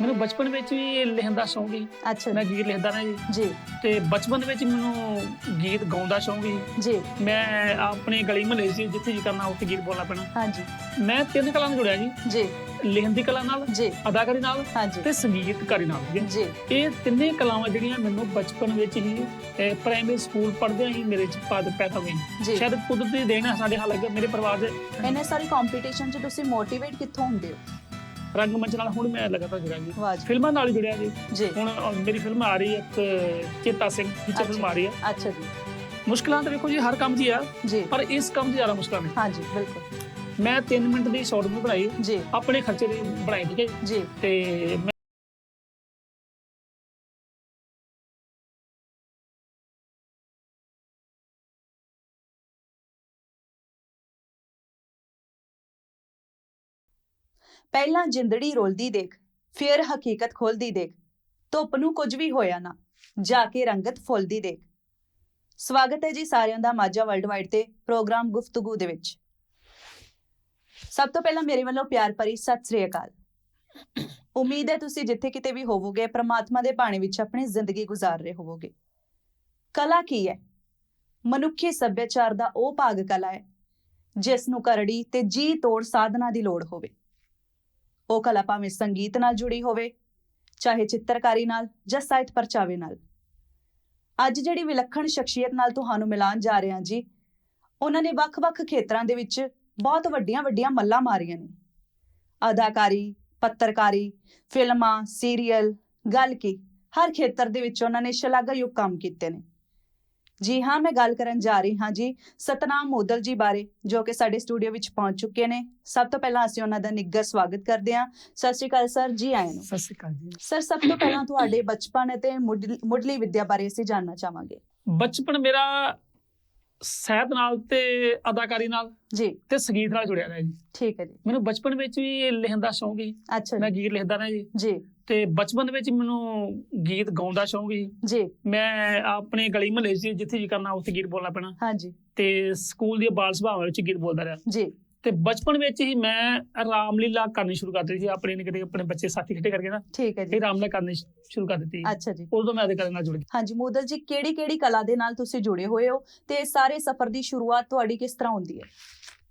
ਮੈਨੂੰ ਬਚਪਨ ਵਿੱਚ ਵੀ ਲਿਖਣ ਦਾ ਸ਼ੌਂਕ ਸੀ। ਅੱਛਾ ਮੈਂ ਗੀਤ ਲਿਖਦਾ ਰਿਹਾ ਜੀ। ਜੀ। ਤੇ ਬਚਪਨ ਵਿੱਚ ਮੈਨੂੰ ਗੀਤ ਗਾਉਣ ਦਾ ਸ਼ੌਂਕ ਸੀ। ਜੀ। ਮੈਂ ਆਪਣੀ ਗਲੀ ਮਹੱਲੇ ਸੀ ਜਿੱਥੇ ਜੀ ਕਰਨਾ ਉੱਥੇ ਗੀਤ ਬੋਲਣਾ ਪੈਣਾ। ਹਾਂਜੀ ਮੈਂ ਤਿੰਨ ਕਲਾ ਨਾਲ ਜੁੜਿਆ ਜੀ। ਜੀ। ਲਿਖਣ ਦੀ ਕਲਾ ਨਾਲ ਜੀ। ਅਦਾਕਾਰੀ ਨਾਲ ਹਾਂਜੀ ਤੇ ਸੰਗੀਤਕਾਰੀ ਨਾਲ ਜੀ। ਇਹ ਤਿੰਨੇ ਕਲਾਵਾਂ ਜਿਹੜੀਆਂ ਮੈਨੂੰ ਬਚਪਨ ਵਿੱਚ ਹੀ ਪ੍ਰਾਇਮਰੀ ਸਕੂਲ ਪੜ੍ਹਦਿਆਂ ਹੀ ਮੇਰੇ ਚ ਪਦ ਪੈਦਾ ਹੋਈ ਜੀ। ਸ਼ਾਇਦ ਕੁਦਰਤੀ ਦੇਣ ਸਾਡੇ ਹਾਲਾਂਕਿ ਮੇਰੇ ਪਰਿਵਾਰ ਦੇ। ਇਹਨੇ ਸਾਰੀ ਕੰਪੀਟੀਸ਼ਨ 'ਚ ਤੁਸੀਂ ਮੋਟੀਵੇਟ ਕਿੱਥੋਂ ਹੁੰਦੇ ਹੋ? ਰੰਗਮੰਚ ਨਾਲ ਹੁਣ ਮੈਂ ਲਗਾਤਾਰ ਜੁੜਿਆ ਜੀ ਵਾਹ ਜੀ। ਫਿਲਮਾਂ ਨਾਲ ਹੀ ਜੁੜਿਆ ਜੀ। ਜੀ। ਹੁਣ ਅ, ਮੇਰੀ ਫਿਲਮ ਆ ਰਹੀ ਹੈ ਇੱਕ ਚੇਤਾ ਸਿੰਘ ਫੀਚਰ ਫਿਲਮ ਆ ਰਹੀ ਹੈ। ਅੱਛਾ ਜੀ। ਮੁਸ਼ਕਲਾਂ ਤਾਂ ਵੇਖੋ ਜੀ ਹਰ ਕੰਮ ਹੀ ਆ ਜੀ। ਪਰ ਇਸ ਕੰਮ 'ਚ ਜ਼ਿਆਦਾ ਮੁਸ਼ਕਲਾਂ ਨੇ। ਹਾਂਜੀ ਬਿਲਕੁਲ। ਮੈਂ 3 ਮਿੰਟ ਦੀ ਸ਼ਾਰਟ ਫਿਲਮ ਬਣਾਈ। ਜੀ। ਆਪਣੇ ਖਰਚੇ ਦੀ ਬਣਾਈ ਠੀਕ ਹੈ ਜੀ। ਜੀ। ਤੇ ਪਹਿਲਾਂ ਜਿੰਦੜੀ ਰੋਲਦੀ ਦੇਖ, ਫਿਰ ਹਕੀਕਤ ਖੋਲਦੀ ਦੇਖ। ਧੁੱਪ ਨੂੰ ਕੁਝ ਵੀ ਹੋਇਆ ਨਾ, ਜਾ ਕੇ ਰੰਗਤ ਫੁੱਲਦੀ ਦੇਖ। ਸਵਾਗਤ ਹੈ ਜੀ ਸਾਰਿਆਂ ਦਾ ਮਾਝਾ ਵਰਲਡ ਵਾਈਡ ਤੇ ਪ੍ਰੋਗਰਾਮ ਗੁਫ਼ਤਗੂ ਦੇ ਵਿੱਚ। ਸਭ ਤੋਂ ਪਹਿਲਾਂ ਮੇਰੇ ਵੱਲੋਂ ਪਿਆਰ ਭਰੀ ਸਤਿ ਸ੍ਰੀ ਅਕਾਲ। ਉਮੀਦ ਹੈ ਤੁਸੀਂ ਜਿੱਥੇ ਕਿਤੇ ਵੀ ਹੋਵੋਗੇ, ਪ੍ਰਮਾਤਮਾ ਦੇ ਬਾਣੇ ਵਿੱਚ ਆਪਣੀ ਜ਼ਿੰਦਗੀ ਗੁਜ਼ਾਰ ਰਹੇ ਹੋਵੋਗੇ। ਕਲਾ ਕੀ ਹੈ? ਮਨੁੱਖੀ ਸੱਭਿਆਚਾਰ ਦਾ ਉਹ ਭਾਗ ਕਲਾ ਹੈ ਜਿਸ ਨੂੰ ਕਰੜੀ ਤੇ ਜੀ ਤੋੜ ਸਾਧਨਾ ਦੀ ਲੋੜ ਹੋਵੇ। ਉਹ ਕਲਾ ਭਾਵੇਂ ਸੰਗੀਤ ਨਾਲ ਜੁੜੀ ਹੋਵੇ, ਚਾਹੇ ਚਿੱਤਰਕਾਰੀ ਨਾਲ ਜਾਂ ਸਾਹਿਤ ਪਰਚਾਵੇ ਨਾਲ। ਅੱਜ ਜਿਹੜੀ ਵਿਲੱਖਣ ਸ਼ਖਸੀਅਤ ਨਾਲ ਤੁਹਾਨੂੰ ਮਿਲਾਨ ਜਾ ਰਹੇ ਹਾਂ ਜੀ, ਉਹਨਾਂ ਨੇ ਵੱਖ-ਵੱਖ ਖੇਤਰਾਂ ਦੇ ਵਿੱਚ ਬਹੁਤ ਵੱਡੀਆਂ-ਵੱਡੀਆਂ ਮੱਲਾਂ ਮਾਰੀਆਂ ਨੇ। ਅਦਾਕਾਰੀ, ਪੱਤਰਕਾਰੀ, ਫਿਲਮਾਂ, ਸੀਰੀਅਲ, ਗੱਲ ਕੀ, ਹਰ ਖੇਤਰ ਦੇ ਵਿੱਚ ਉਹਨਾਂ ਨੇ ਸ਼ਲਾਘਾਯੋਗ ਕੰਮ ਕੀਤੇ ਨੇ। ਜੀ ਹਾਂ ਮੈਂ ਗੱਲ ਕਰਨ ਜਾ ਰਹੀ ਹਾਂ ਜੀ ਸਤਨਾਮ ਮੋਦਲ ਜੀ ਬਾਰੇ ਜੋ ਕਿ ਸਾਡੇ ਸਟੂਡੀਓ ਵਿੱਚ ਪਹੁੰਚ ਚੁੱਕੇ ਨੇ। ਸਭ ਤੋਂ ਪਹਿਲਾਂ ਅਸੀਂ ਉਹਨਾਂ ਦਾ ਨਿੱਘਾ ਸਵਾਗਤ ਕਰਦੇ ਹਾਂ। ਸਤਿ ਸ਼੍ਰੀ ਅਕਾਲ ਸਰ ਜੀ ਆਇਆਂ ਨੂੰ। ਸਤਿ ਸ਼੍ਰੀ ਅਕਾਲ ਜੀ। ਸਰ ਸਭ ਤੋਂ ਪਹਿਲਾਂ ਤੁਹਾਡੇ ਬਚਪਨ ਅਤੇ ਮੁੱਢਲੀ ਵਿੱਦਿਆ ਬਾਰੇ ਅਸੀਂ ਜਾਣਨਾ ਚਾਹਾਂਗੇ। ਬਚਪਨ ਮੇਰਾ ਸਾਹਿਤ ਨਾਲ ਤੇ ਅਦਾਕਾਰੀ ਨਾਲ ਜੀ। ਤੇ ਸੰਗੀਤ ਨਾਲ ਜੁੜਿਆ ਰਿਹਾ ਜੀ। ਠੀਕ ਹੈ ਜੀ। ਮੈਨੂੰ ਬਚਪਨ ਵਿੱਚ ਵੀ ਲਿਖਣ ਦਾ ਸ਼ੌਂਕ ਸੀ। ਅੱਛਾ ਮੈਂ ਗੀਤ ਲਿਖਦਾ ਰਿਹਾ ਜੀ। ਜੀ। ਤੇ ਬਚਪਨ ਵਿੱਚ ਮੈਨੂੰ ਗੀਤ ਗਾਉਣ ਦਾ ਸ਼ੌਂਕ ਸੀ। ਜੀ। ਮੈਂ ਆਪਣੀ ਗਲੀ ਮਹੱਲੇ ਸੀ ਜਿੱਥੇ ਜੀ ਕਰਨਾ ਉੱਥੇ ਗੀਤ ਬੋਲਣਾ ਪੈਣਾ। ਹਾਂਜੀ। ਤੇ ਸਕੂਲ ਦੀ ਬਾਲ ਸਭਾਵਾਂ ਵਿੱਚ ਗੀਤ ਬੋਲਦਾ ਰਿਹਾ। ਜੀ। ਤੇ ਬਚਪਨ ਵਿੱਚ ਹੀ ਮੈਂ ਰਾਮਲੀਲਾ ਕਰਨੀ ਸ਼ੁਰੂ ਕਰ ਦਿੱਤੀ ਸੀ ਆਪਣੇ ਨਿੱਕੇ ਆਪਣੇ ਬੱਚੇ ਸਾਥੀ ਇਕੱਠੇ ਕਰਕੇ ਨਾ। ਠੀਕ ਹੈ ਜੀ। ਇਹ ਰਾਮਲੀਲਾ ਕਰਨੀ ਸ਼ੁਰੂ ਕਰ ਦਿੱਤੀ। ਅੱਛਾ ਜੀ। ਉਦੋਂ ਮੈਂ ਅਦਾਕਾਰੀ ਨਾਲ ਜੁੜ ਗਿਆ। ਹਾਂਜੀ ਮੋਦਲ ਜੀ ਕਿਹੜੀ ਕਿਹੜੀ ਕਲਾ ਦੇ ਨਾਲ ਤੁਸੀਂ ਜੁੜੇ ਹੋਏ ਹੋ? ਤੇ ਸਾਰੇ ਸਫ਼ਰ ਦੀ ਸ਼ੁਰੂਆਤ ਤੁਹਾਡੀ ਕਿਸ ਤਰ੍ਹਾਂ ਹੁੰਦੀ ਹੈ?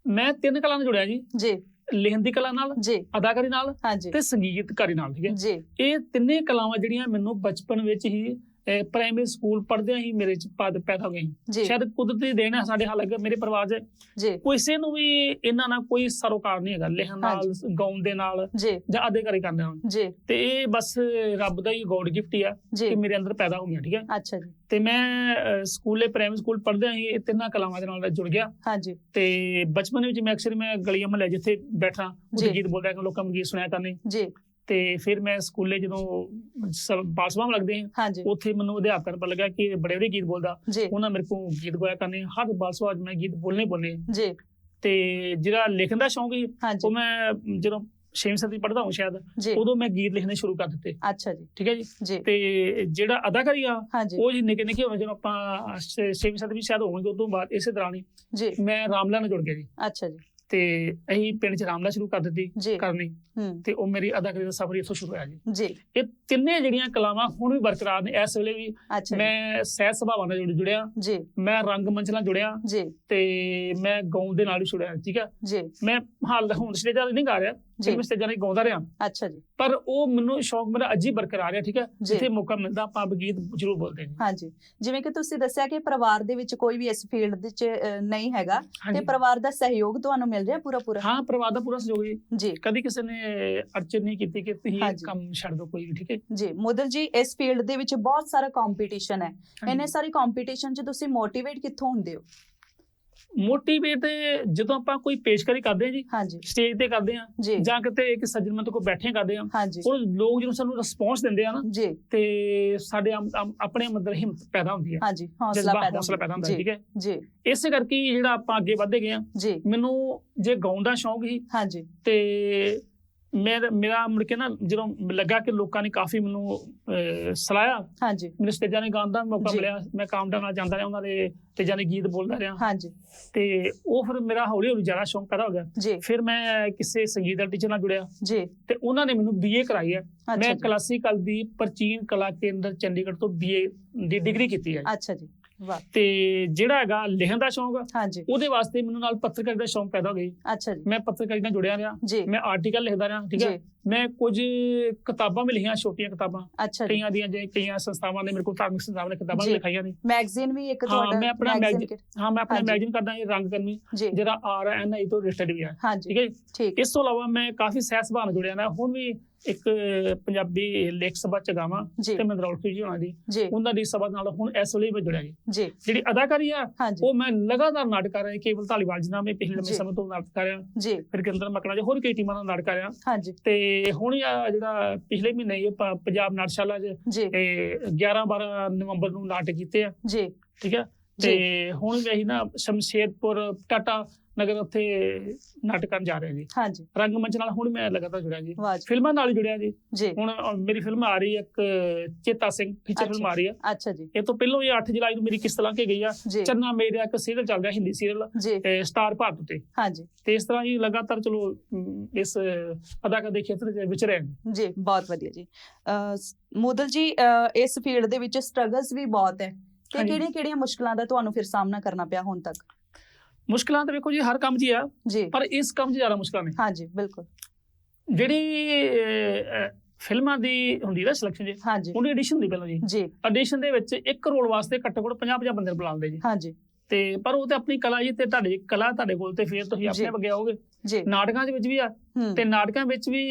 ਮੈਂ ਤਿੰਨ ਕਲਾ ਨਾਲ ਜੁੜਿਆ ਜੀ। ਜੀ। ਲਿਖਣ ਦੀ ਕਲਾ ਨਾਲ ਜੀ। ਅਦਾਕਾਰੀ ਨਾਲ ਹਾਂਜੀ। ਤੇ ਸੰਗੀਤਕਾਰੀ ਨਾਲ ਠੀਕ ਹੈ? ਜੀ। ਇਹ ਤਿੰਨੇ ਕਲਾਵਾਂ ਜਿਹੜੀਆਂ ਮੈਨੂੰ ਬਚਪਨ ਵਿੱਚ ਹੀ ਪ੍ਰਾਇਮਰੀ ਸਕੂਲ ਪੜ੍ਹਦਿਆਂ ਹੀ ਮੇਰੇ ਚ ਪਦ ਪੈਦਾ ਹੋ ਗਈ ਸ਼ਾਇਦ ਕੁਦਰਤੀ ਦੇਣ ਹੈ ਸਾਡੇ ਹਾਲਾਂਕਿ ਮੇਰੇ ਪਰਿਵਾਰ 'ਚ। ਕਿਸੇ ਨੂੰ ਵੀ ਇਹਨਾਂ ਨਾਲ ਕੋਈ ਸਰੋਕਾਰ ਨਹੀਂ ਹੈਗਾ ਲਿਖਣ ਨਾਲ ਗਾਉਣ ਦੇ ਨਾਲ ਜੀ। ਅਦਾਕਾਰੀ ਕਰਨ ਨਾਲ। ਤੇ ਇਹ ਬਸ ਰੱਬ ਦਾ ਹੀ ਗੋਡ ਗਿਫਟ ਹੀ ਆ ਕਿ ਮੇਰੇ ਅੰਦਰ ਪੈਦਾ ਹੋ ਗਿਆ ਠੀਕ ਹੈ? ਅੱਛਾ ਜੀ। ਤੇ ਮੈਂ ਸਕੂਲੇ ਪ੍ਰਾਇਮਰੀ ਸਕੂਲ ਪੜ੍ਹਦਿਆਂ ਹੀ ਇਹ ਤਿੰਨਾਂ ਕਲਾਵਾਂ ਦੇ ਨਾਲ ਜੁੜ ਗਿਆ। ਹਾਂਜੀ। ਤੇ ਬਚਪਨ ਵਿੱਚ ਮੈਂ ਅਕਸਰ ਮੈਂ ਗਲੀਆਂ ਮਹੱਲੇ ਜਿੱਥੇ ਬੈਠਾ ਜੀ। ਗੀਤ ਬੋਲਦਾ ਕਿ ਲੋਕਾਂ ਨੂੰ ਗੀਤ ਸੁਣਾਇਆ ਕਰਨੇ। ਜੀ। ਤੇ ਫਿਰ ਮੈਂ ਸਕੂਲੇ ਜਦੋਂ ਬਾਸਵਾਂ ਲੱਗਦੇ ਹਾਂਜੀ। ਉੱਥੇ ਮੈਨੂੰ ਅਧਿਆਪਕ ਪਤਾ ਲੱਗਾ ਕਿ ਬੜੇ ਬੜੇ ਗੀਤ ਬੋਲਦਾ। ਉਹਨਾਂ ਮੇਰੇ ਕੋਲ ਗੀਤ ਗਾਇਆ ਕਰਨੇ ਹਰ ਬਾਸਵਾ ਮੈਂ ਗੀਤ ਬੋਲਨੇ ਬੋਲਨੇ ਜੀ। ਤੇ ਜਿਹੜਾ ਲਿਖਣ ਦਾ ਸ਼ੌਂਕ ਹਾਂਜੀ। ਉਹ ਮੈਂ ਜਦੋਂ 6ਵੀਂ ਸਦੀ ਪੜ੍ਹਦਾ ਹਾਂ ਸ਼ਾਇਦ ਉਦੋਂ ਮੈਂ ਗੀਤ ਲਿਖਣੇ ਸ਼ੁਰੂ ਕਰ ਦਿੱਤੇ। ਅੱਛਾ ਜੀ। ਠੀਕ ਹੈ ਜੀ? ਤੇ ਜਿਹੜਾ ਅਦਾਕਾਰੀ ਆ ਉਹ ਜੀ ਨਿੱਕੇ ਨਿੱਕੇ ਹੋਏ ਜਦੋਂ ਆਪਾਂ 6ਵੀਂ ਸਦੀ ਵੀ ਸ਼ਾਇਦ ਹੋਵਾਂਗੇ ਉਦੋਂ ਬਾਅਦ ਇਸੇ ਦੌਰਾਨ ਹੀ ਜੀ। ਮੈਂ ਰਾਮਲਾ ਨਾਲ ਜੁੜ ਗਿਆ ਜੀ। ਅੱਛਾ ਜੀ। ਤੇ ਅਸੀਂ ਪਿੰਡ 'ਚ ਰਾਮਲਾ ਸ਼ੁਰੂ ਕਰ ਦਿੱਤੀ ਕਰਨੀ ਹੂੰ। ਤੇ ਉਹ ਮੇਰੀ ਅਦਾਕਾਰੀ ਦਾ ਸਫ਼ਰ ਇੱਥੋਂ ਸ਼ੁਰੂ ਹੋਇਆ ਜੀ। ਜੀ। ਇਹ ਤਿੰਨੇ ਜਿਹੜੀਆਂ ਕਲਾਵਾਂ ਹੁਣ ਵੀ ਬਰਕਰਾਰ ਨੇ ਇਸ ਵੇਲੇ ਵੀ ਮੈਂ ਸਹਿਜ ਸੁਭਾਵਾਂ ਨਾਲ ਜੁੜ- ਜੁੜਿਆ। ਜੀ। ਮੈਂ ਰੰਗਮੰਚ ਨਾਲ ਜੁੜਿਆ ਜੀ। ਤੇ ਮੈਂ ਗਾਉਣ ਦੇ ਨਾਲ ਵੀ ਜੁੜਿਆ ਠੀਕ ਜੀ। ਮੈਂ ਹਾਲ ਹੁਣ ਸਟੇਜਾਂ ਤੇ ਨਹੀਂ ਗਾ ਰਿਹਾ। ਜੀ। ਫਿਲਮ ਸਟੇਜਾਂ ਤੇ ਗਾਉਂਦਾ ਰਿਹਾ। ਅੱਛਾ ਜੀ। ਪਰ ਉਹ ਮੈਨੂੰ ਸ਼ੌਕ ਮੇਰਾ ਅਜੀ ਬਰਕਰਾਰ ਹੈ ਠੀਕ ਹੈ? ਜਿੱਥੇ ਮੌਕਾ ਮਿਲਦਾ ਆਪਾਂ ਗੀਤ ਜ਼ਰੂਰ ਬੋਲਦੇ ਹਾਂ। ਹਾਂਜੀ। ਜਿਵੇਂ ਕਿ ਤੁਸੀਂ ਦੱਸਿਆ ਕਿ ਪਰਿਵਾਰ ਦੇ ਵਿੱਚ ਕੋਈ ਵੀ ਇਸ ਫੀਲਡ ਦੇ ਵਿੱਚ ਨਹੀਂ ਹੈਗਾ ਤੇ ਪਰਿਵਾਰ ਦਾ ਸਹਿਯੋਗ ਤੁਹਾਨੂੰ ਮਿਲ ਰਿਹਾ ਪੂਰਾ ਪੂਰਾ? ਹਾਂ ਪਰਿਵਾਰ ਦਾ ਪੂਰਾ ਸਹਿਯੋਗ ਜੀ ਜੀ। ਕਦੀ ਕਿਸੇ ਨੇ ਅੜਚਨ ਨਹੀਂ ਕੀਤੀ ਕਿ ਤੁਸੀਂ ਇਹ। ਕੰਮ ਛੱਡ ਦਿਓ ਕੋਈ ਵੀ ਠੀਕ ਹੈ? ਜੀ। ਮੁਦਲ ਜੀ ਇਸ ਫੀਲਡ ਦੇ ਵਿੱਚ ਬਹੁਤ ਸਾਰਾ ਕੰਪੀਟੀਸ਼ਨ ਹੈ। ਇੰਨੇ ਸਾਰੀ ਕੰਪੀਟੀਸ਼ਨ 'ਚ ਤੁਸੀਂ ਮੋਟੀਵੇਟ ਕਿੱਥੋਂ ਹੁੰਦੇ ਹੋ? ਮੋਟੀਵੇਟ ਜਦੋਂ ਆਪਾਂ ਕੋਈ ਪੇਸ਼ਕਾਰੀ ਕਰਦੇ ਹਾਂ ਜੀ ਸਟੇਜ ਤੇ ਕਰਦੇ ਹਾਂ ਜੀ। ਕਿਤੇ ਇੱਕ ਸੱਜਣਮਤ ਕੋ ਬੈਠੇ ਕਰਦੇ ਹਾਂ ਹਾਂਜੀ। ਉਹ ਲੋਕ ਜਦੋਂ ਸਾਨੂੰ ਰਿਸਪੌਂਸ ਦਿੰਦੇ ਆ ਨਾ ਤੇ ਸਾਡੇ ਆਪਣੇ ਅੰਦਰ ਹਿੰਮਤ ਪੈਦਾ ਹੁੰਦੀ ਹੈ। ਹਾਂਜੀ ਹੌਸਲਾ ਪੈਦਾ ਹੁੰਦਾ। ਠੀਕ ਹੈ? ਜੀ। ਇਸੇ ਕਰਕੇ ਜਿਹੜਾ ਆਪਾਂ ਅੱਗੇ ਵਧਦੇ ਗਏ ਆ ਮੈਨੂੰ ਜੇ ਗਾਉਣ ਦਾ ਸ਼ੌਂਕ ਸੀ ਹਾਂਜੀ। ਤੇ ਮੇਰਾ ਮੇਰਾ ਮੁੜ ਕੇ ਨਾ ਜਦੋਂ ਲੱਗਾ ਕਿ ਲੋਕਾਂ ਨੇ ਕਾਫੀ ਮੈਨੂੰ ਅਹ, ਸਲਾਹਿਆ ਹਾਂਜੀ। ਮੈਨੂੰ ਸਟੇਜਾਂ 'ਤੇ ਗਾਉਣ ਦਾ ਮੌਕਾ। ਮਿਲਿਆ ਮੈਂ ਕਾਮਡਾ ਨਾਲ ਜਾਂਦਾ ਰਿਹਾ ਉਹਨਾਂ ਦੇ ਸਟੇਜਾਂ 'ਤੇ ਗੀਤ ਬੋਲਦਾ ਰਿਹਾ। ਹਾਂਜੀ। ਤੇ ਉਹ ਫਿਰ ਮੇਰਾ ਹੌਲੀ ਹੌਲੀ ਜ਼ਿਆਦਾ ਸ਼ੌਂਕ ਪੈਦਾ ਹੋ ਗਿਆ। ਫਿਰ ਮੈਂ ਕਿਸੇ ਸੰਗੀਤ ਦਾ ਟੀਚਰ ਨਾਲ ਜੁੜਿਆ। ਜੀ। ਤੇ ਉਹਨਾਂ ਨੇ ਮੈਨੂੰ ਬੀਏ ਕਰਾਈ ਹੈ। ਮੈਂ ਕਲਾਸੀਕਲ ਦੀ ਪ੍ਰਾਚੀਨ ਕਲਾ ਕੇਂਦਰ ਚੰਡੀਗੜ੍ਹ ਤੋਂ ਬੀਏ ਦੀ ਡਿਗਰੀ ਕੀਤੀ ਹੈ। ਅੱਛਾ ਜੀ। ਤੇ ਜਿਹੜਾ ਹੈਗਾ ਲਿਖਣ ਦਾ ਸ਼ੌਂਕ ਹਾਂਜੀ। ਉਹਦੇ ਵਾਸਤੇ ਮੈਨੂੰ ਨਾਲ ਪੱਤਰਕਾਰੀ ਦਾ ਸ਼ੌਂਕ ਪੈਦਾ ਹੋ ਗਈ ਅੱਛਾ ਜੀ। ਮੈਂ ਪੱਤਰਕਾਰੀ ਨਾਲ ਜੁੜਿਆ ਰਿਹਾ। ਮੈਂ ਆਰਟੀਕਲ ਲਿਖਦਾ ਰਿਹਾ ਠੀਕ ਹੈ ਮੈਂ ਕੁਝ ਕਿਤਾਬਾਂ ਵੀ ਲਿਖੀਆਂ ਛੋਟੀਆਂ ਕਿਤਾਬਾਂ। ਕਈਆਂ ਦੀਆਂ ਜੇ ਕਈਆਂ ਸੰਸਥਾਵਾਂ ਨੇ ਮੇਰੇ ਕੋਲ ਧਾਰਮਿਕ ਸੰਸਥਾਵਾਂ ਨੇ ਕਿਤਾਬਾਂ। ਲਿਖਾਈਆਂ ਨੇ। ਮੈਗਜ਼ੀਨ ਵੀ ਇੱਕ ਹਾਂ, ਤੁਹਾਡਾ ਮੈਂ ਆਪਣਾ ਹਾਂ ਮੈਂ ਆਪਣਾ। ਇਮੇਜਿਨ ਕਰਦਾ ਇਹ ਰੰਗ ਕਰਨੀ ਜਿਹੜਾ ਆਰ ਐਨ ਆਈ ਤੋਂ ਰਿਲੇਟਡ ਵੀ ਹੈ ਠੀਕ ਹੈ ਇਸ ਤੋਂ ਇਲਾਵਾ ਮੈਂ ਕਾਫੀ ਸਹਿ ਸੁਭਾਅ ਨਾਲ ਜੁੜਿਆ ਨਾ ਹੁਣ ਵੀ ਇੱਕ ਪੰਜਾਬੀ ਲੇਖ ਸਭਾ ਚ ਗਾਵਾਂ ਤੇ ਮਨਰੌਲ ਜੀ ਹੋਣਾ ਦੀ ਜੀ। ਉਹਨਾਂ ਦੀ ਸਭਾ ਨਾਲ ਹੁਣ ਇਸ ਵੇਲੇ ਮੈਂ ਜੁੜਿਆ ਜੀ। ਜਿਹੜੀ ਅਦਾਕਾਰੀ ਆ ਉਹ ਮੈਂ ਲਗਾਤਾਰ ਨਾਟਕ ਕਰ ਰਿਹਾ ਕੇਵਲ ਧਾਲੀਵਾਲ ਜੀ ਨਾਲ ਮੈਂ ਪਿਛਲੇ ਲੰਮੇ। ਸਮੇਂ ਤੋਂ ਨਾਟਕ ਕਰ ਰਿਹਾ। ਫਿਰ ਕੇਂਦਰ ਮਕੜਾ ਜੀ ਹੋਰ ਕਈ ਟੀਮਾਂ ਨਾਲ ਨਾਟਕ ਕਰ ਰਿਹਾ। ਤੇ ਹੁਣ ਆ ਜਿਹੜਾ ਪਿਛਲੇ ਮਹੀਨੇ ਇਹ ਪੰਜਾਬ ਨਾਟਸ਼ਾਲਾ 'ਚ ਇਹ 11 12 ਨਵੰਬਰ ਨੂੰ ਨਾਟਕ ਕੀਤੇ ਆ। ਜੀ। ਠੀਕ ਹੈ ਤੇ ਹੁਣ ਵੀ ਅਸੀਂ ਨਾ ਸ਼ਮਸ਼ੇਰਪੁਰ ਟਾਟਾ ਨਗਰ ਉੱਥੇ ਨਾਟਕ ਕਰਨ ਜਾ ਰਹੇ ਹਾਂ ਜੀ। ਹਾਂਜੀ। ਰੰਗਮੰਚ ਨਾਲ ਹੁਣ ਮੈਂ ਲਗਾਤਾਰ ਜੁੜਿਆ ਜੀ। ਵਾਹ ਜੀ। ਫਿਲਮਾਂ ਨਾਲ ਹੀ ਜੁੜਿਆ ਜੀ। ਜੀ। ਹੁਣ ਅ, ਮੇਰੀ ਫਿਲਮ ਆ ਰਹੀ ਹੈ ਇੱਕ ਚੇਤਾ ਸਿੰਘ ਫੀਚਰ ਫਿਲਮ ਆ ਰਹੀ ਹੈ। ਅੱਛਾ ਜੀ। ਇਹ ਤੋਂ ਪਹਿਲਾਂ ਇਹ 8 ਜੁਲਾਈ ਨੂੰ ਮੇਰੀ ਕਿਸ਼ਤ ਲਾ ਕੇ ਗਈ ਆ। ਜੀ। ਚੰਨਾ ਮੇਰਾ ਇੱਕ ਸੀਰੀਅਲ ਚੱਲ ਰਿਹਾ ਹਿੰਦੀ ਸੀਰੀਅਲ ਜੀ। ਸਟਾਰ ਭਾਰਤ ਤੇ। ਹਾਂਜੀ। ਤੇ ਇਸ ਤਰ੍ਹਾਂ ਹੀ ਲਗਾਤਾਰ ਚਲੋ ਅਮ, ਇਸ ਅਦਾਕਾਰ ਦੇ ਖੇਤਰ ਵਿੱਚ ਵਿਚਰੇ ਹਾਂ। ਜੀ ਬਹੁਤ ਵਧੀਆ ਜੀ। ਅਹ, ਸ- ਮੋਦਲ ਜੀ ਅਹ, ਇਸ ਫੀਲਡ ਦੇ ਵਿੱਚ ਸਟਰਗਲਸ ਵੀ ਬਹੁਤ ਹੈ। ਤੇ ਹਾਂਜੀ। ਕਿਹੜੀਆਂ ਕਿਹੜੀਆਂ ਮੁਸ਼ਕਲਾਂ ਦਾ ਤੁਹਾਨੂੰ ਫਿਰ ਸਾਹਮਣਾ ਕਰਨਾ ਪਿਆ ਹੁਣ ਤੱਕ? ਮੁਸ਼ਕਲਾਂ ਤਾਂ ਵੇਖੋ ਜੀ ਹਰ ਕੰਮ 'ਚ ਹੀ ਆ ਜੀ। ਪਰ ਇਸ ਕੰਮ 'ਚ ਜ਼ਿਆਦਾ ਮੁਸ਼ਕਲਾਂ ਨੇ। ਹਾਂਜੀ ਬਿਲਕੁਲ। ਜਿਹੜੀ ਫਿਲਮਾਂ ਦੀ ਹੁੰਦੀ ਨਾ ਸਿਲੈਕਸ਼ਨ ਜੀ ਹਾਂਜੀ। ਉਹਦੀ ਐਡੀਸ਼ਨ ਹੁੰਦੀ ਪਹਿਲਾਂ ਜੀ। ਜੀ। ਐਡੀਸ਼ਨ ਦੇ ਵਿੱਚ ਇੱਕ ਰੋਲ ਵਾਸਤੇ ਘੱਟੋ ਘੱਟ 50 50 ਬੰਦੇ ਬੁਲਾ ਲੈਂਦੇ ਜੀ। ਹਾਂਜੀ। ਤੇ ਪਰ ਉਹ ਤੇ ਆਪਣੀ ਕਲਾ ਜੀ ਤੇ ਤੁਹਾਡੀ ਕਲਾ ਤੁਹਾਡੇ ਕੋਲ ਤੇ ਫਿਰ ਤੁਸੀਂ। ਆਪਣੇ ਅੱਗੇ ਆਓਗੇ ਜੀ। ਨਾਟਕਾਂ ਦੇ ਵਿੱਚ ਵੀ ਆ। ਤੇ ਨਾਟਕਾਂ ਵਿੱਚ ਵੀ